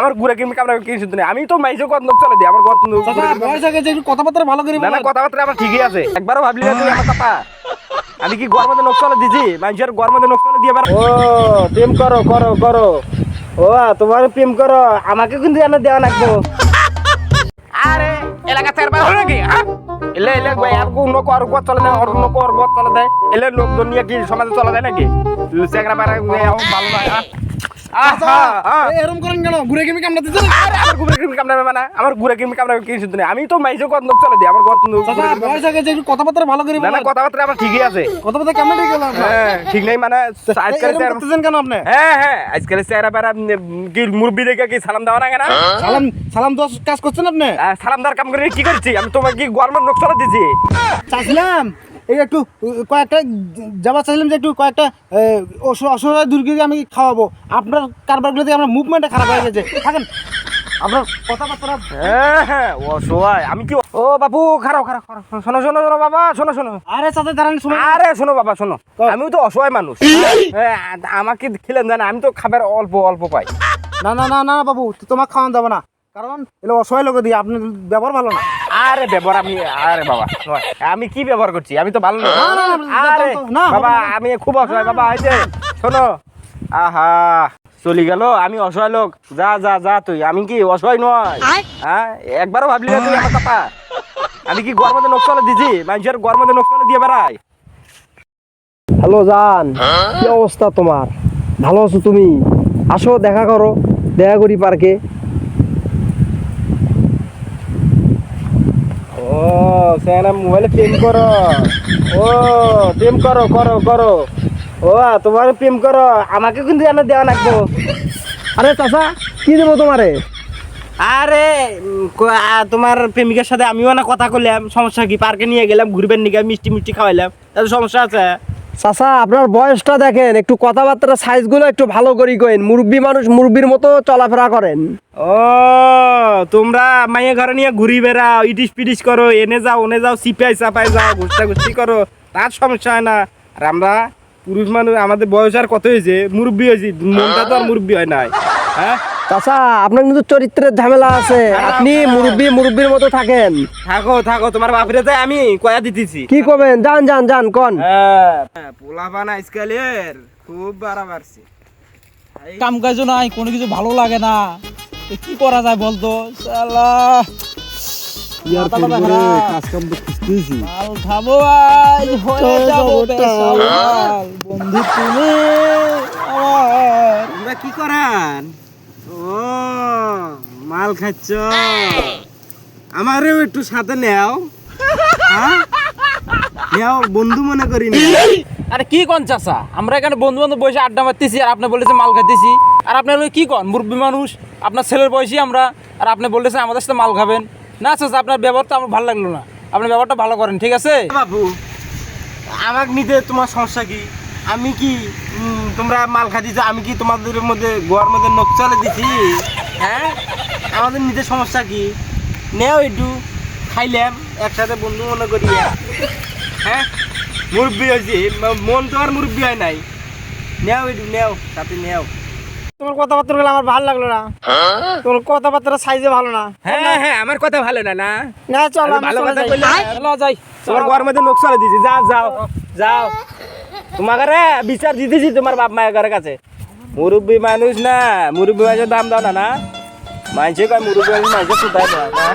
আমার গুড়া কিমি কামড়া কিছু নেই আমি তো মাইজে কত লোক চলে দিই আমার কত লোক কথাবার্তা ভালো করে না না। কথাবার্তা আমার ঠিকই আছে। একবারও ভাবলি না তুই আমার কথা? আমি কি গরম মধ্যে নখ চলে দিছি? মানুষের গরম মধ্যে নখ চলে দিয়ে ও প্রেম করো করো করো। ও তোমার প্রেম করো। আমাকে কিন্তু এনে দেওয়া লাগবো। আরে এলাকা থেকে বের হলো নাকি? এলে এলে ভাই আর কোন লোক আর গত চলে দেয় আর কোন লোক আর গত চলে দেয়। এলে লোকজন নিয়ে কি সমাজে চলে দেয় নাকি? চেংরা বেড়া ভালো নয় হ্যাঁ? হ্যাঁ। এ- এরম করেন কেন? ঘুরে কিমি কামড়া দিচ্ছে আরে আমার গুড়া কিমি কামড়াবে মানে আমার গুড়া কিমি কামড়াবে কি শুধু আমি তো মাইজে কত লোক চলে দিই আমার কত লোক বয়স হয়ে গেছে কথাবার্তা ভালো করে না না কথাবার্তা আমার ঠিকই আছে। কথাবার্তা কেমন ঠিক হ্যাঁ ঠিক নেই মানে আজকাল এরম করতেছেন কেন আপনি? হ্যাঁ হ্যাঁ আজকাল কি মুরব্বি দেখে কি সালাম দেওয়া না? কেন সালাম সালাম দোষ কাজ করছেন আপনি? সালাম দেওয়ার কাম করে কি করছি? আমি তোমাকে কি গরমের নোক চলে দিছি? চাইছিলাম এই একটু কয়েকটা যাবার চাইছিলাম যে একটু কয়েকটা অসহায় দুর্গীকে আমি খাওয়াবো। আপনার কারবারগুলো থেকে আমার মুভমেন্টটা খারাপ হয়ে গেছে। থাকেন। আপনার কথাবার্তা হ্যাঁ হ্যাঁ অসহায় আমি কি ও বাবু খারাপ খারাপ খারাপ। শোনো শোনো শোনো বাবা শোনো শোনো। আরে চাচা দাঁড়ান শোনো। আরে শোনো বাবা শোনো। আমিও তো অসহায় মানুষ। হ্যাঁ, আমাকে খেলেন জানা আমি তো খাবার অল্প অল্প পাই। না না না না বাবু তোমার খাওয়ান যাবে না। কারণ এগুলো অসহায় লোক দিয়ে আপনার ব্যবহার ভালো না। আরে ব্যবহার আমি আরে বাবা আমি কি ব্যবহার করছি? আমি তো ভালো না। না, না, না, আরে বাবা আমি খুব অসহায় বাবা এই যে শোনো। আহা চলি গেল আমি অসহায় লোক। যা যা যা তুই আমি কি অসহায় নয়? হ্যাঁ একবারও ভাবলি না তুই আমার কথা? আমি কি গরম মধ্যে নখ চলে দিছি? মানুষের গরম মধ্যে নখ চলে দিয়ে বেড়াই হ্যালো জান। কি অবস্থা তোমার? ভালো আছো তুমি? আসো দেখা করো। দেখা করি পার্কে ও সেনা মোবাইলে প্রেম করো। ও প্রেম করো করো করো। ও তোমার প্রেম করো। আমাকে কিন্তু যেন দেওয়া লাগবো। আরে চাচা কি দেবো তোমারে? আরে তোমার প্রেমিকার সাথে আমিও না কথা করলাম সমস্যা কি? পার্কে নিয়ে গেলাম ঘুরবেন নিয়ে মিষ্টি মিষ্টি খাওয়াইলাম। তাদের সমস্যা আছে? চাচা, আপনার বয়সটা দেখেন, একটু কথাবার্তা সাইজগুলো একটু ভালো করি কইন। মুরব্বী মানুষ মুরব্বীর মতো চলাফেরা করেন। ও, তোমরা মাইয়া ঘরে নিয়ে ঘুরি বেড়াও, ইটিস পিটিস করো, এনে যাও, ওনে যাও, সিপাই চাপাই যাও ঘুরতে ঘুরতি করো, তার সমস্যা হয় না। আর আমরা পুরুষ মানুষ, আমাদের বয়স আর কত হয়েছে? মুরব্বী হয়েছি, মনটা তো আর মুরব্বী হয় নাই। হ্যাঁ? চাচা আপনার কিন্তু চরিত্রের ঝামেলা আছে। আপনি মুরব্বী মুরব্বীর মতো থাকেন। থাকো থাকো তোমার বাপরে তাই আমি কয়া দিতেছি। কি করবেন যান যান যান কন। হ্যাঁ পোলা বানা আজকালের খুব বাড়া বাড়ছে কাম কাজও নাই কোনো কিছু ভালো লাগে না। কি করা যায় বলতো? তোমরা কি করান? ও মাল খাচ্ছ? আমারও একটু সাথে নেও। হ্যাঁ? নেও বন্ধু মনে করি আরে কি কন চাচা? আমরা এখানে বন্ধু বান্ধব বসে আড্ডা মারতেছি আর আপনি বলেছে মাল খাইতেছি। আর আপনার কি কন? মুরব্বী মানুষ আপনার ছেলের বয়সী আমরা আর আপনি বলেছেন আমাদের সাথে মাল খাবেন। না চাচা আপনার ব্যবহারটা আমার ভালো লাগল না। আপনার ব্যবহারটা ভালো করেন ঠিক আছে? বাবু আমাকে নিতে তোমার সমস্যা কি? আমি কি তোমরা মাল খাচ্ছিস আমি কি তোমাদের মধ্যে গোয়ার মধ্যে নখ চলে দিছি? হ্যাঁ? আমাদের নিজের সমস্যা কি? নেও একটু খাইলাম একসাথে বন্ধু মনে করি। হ্যাঁ? মুরব্বী হয়েছি মন তো আর মুরব্বী হয় নাই। নেও একটু নেও সাথে নেও। তোমার কথাবার্তা গুলো আমার ভালো লাগল না। তোমার কথাবার্তা সাইজে ভালো না। হ্যাঁ হ্যাঁ আমার কথা ভালো না না? না চলো ভালো কথা বললে চলো যাই। তোমার ঘর মধ্যে নখ চলে দিছি যাও যাও যাও। তোমাকে বিচার দিতেছি তোমার বাপ মায়ের কাছে। মুরব্বী মানুষ না, মুরব্বী মানুষের দাম দাও না না? মানুষে কয় মুরব্বী মানুষ মানুষের সুতায় না?